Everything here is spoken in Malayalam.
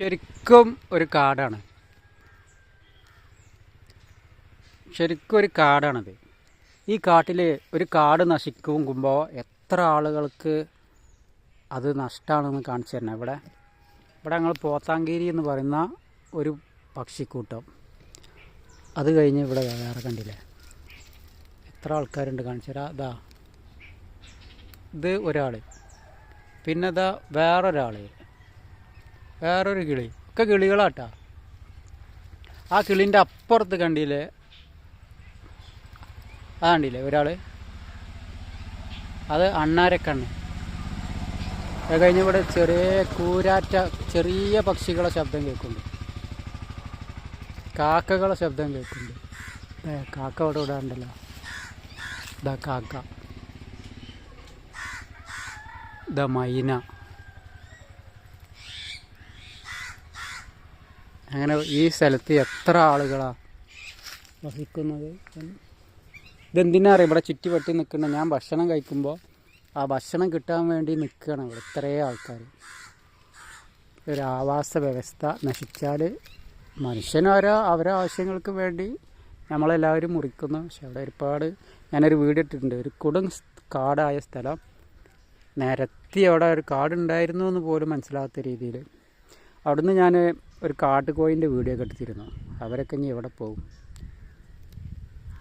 ശരിക്കും ഒരു കാടാണ്. ശരിക്കും ഒരു കാടാണത്. ഈ കാട്ടിൽ ഒരു കാട് നശിക്കുമ്പോൾ എത്ര ആളുകൾക്ക് അത് നഷ്ടമാണെന്ന് കാണിച്ചു തരണം. ഇവിടെ ഇവിടെ ഞങ്ങൾ പോത്താങ്കേരി എന്ന് പറയുന്ന ഒരു പക്ഷിക്കൂട്ടം. അത് കഴിഞ്ഞ് ഇവിടെ വേറെ കണ്ടില്ലേ? എത്ര ആൾക്കാരുണ്ട് കാണിച്ചു തരാം. അതാ ഇത് ഒരാൾ പിന്നെ അതാ വേറൊരാൾ വേറൊരു കിളി. ഒക്കെ കിളികളാട്ടാ. ആ കിളിന്റെ അപ്പുറത്ത് കണ്ടില്ലേ? ആ കണ്ടില്ലേ ഒരാൾ അത് അണ്ണാരക്കണ്ണ്. അത് കഴിഞ്ഞ് ഇവിടെ ചെറിയ കൂരാറ്റ ചെറിയ പക്ഷികളെ ശബ്ദം കേൾക്കുന്നുണ്ട്. കാക്കകളെ ശബ്ദം കേൾക്കുന്നുണ്ട്. ഏ കാക്ക ഇവിടെ ഉണ്ടല്ലോ ഇതാ കാക്ക. ഇതാ മൈന. അങ്ങനെ ഈ സ്ഥലത്ത് എത്ര ആളുകളാണ് വസിക്കുന്നത്? ഇതെന്തിനാ അറിയാം ഇവിടെ ചുറ്റിപ്പറ്റി നിൽക്കുന്ന ഞാൻ ഭക്ഷണം കഴിക്കുമ്പോൾ ആ ഭക്ഷണം കിട്ടാൻ വേണ്ടി നിൽക്കുകയാണ് ഇവിടെ ഇത്രയും ആൾക്കാർ. ഒരു ആവാസ വ്യവസ്ഥ നശിച്ചാൽ മനുഷ്യനോരോ അവരോ ആവശ്യങ്ങൾക്ക് വേണ്ടി നമ്മളെല്ലാവരും മുറിക്കുന്നു. പക്ഷെ അവിടെ ഒരുപാട് ഞാനൊരു വീഡിയോ ഇട്ടിട്ടുണ്ട്. ഒരു കൊടും കാടായ സ്ഥലം. നിരത്തി അവിടെ ഒരു കാടുണ്ടായിരുന്നു എന്ന് പോലും മനസ്സിലാകാത്ത രീതിയിൽ. അവിടുന്ന് ഞാൻ ഒരു കാട്ടുകോയിന്റെ വീഡിയോ ഒക്കെ എടുത്തിരുന്നു. അവരൊക്കെ ഇനി എവിടെ പോകും?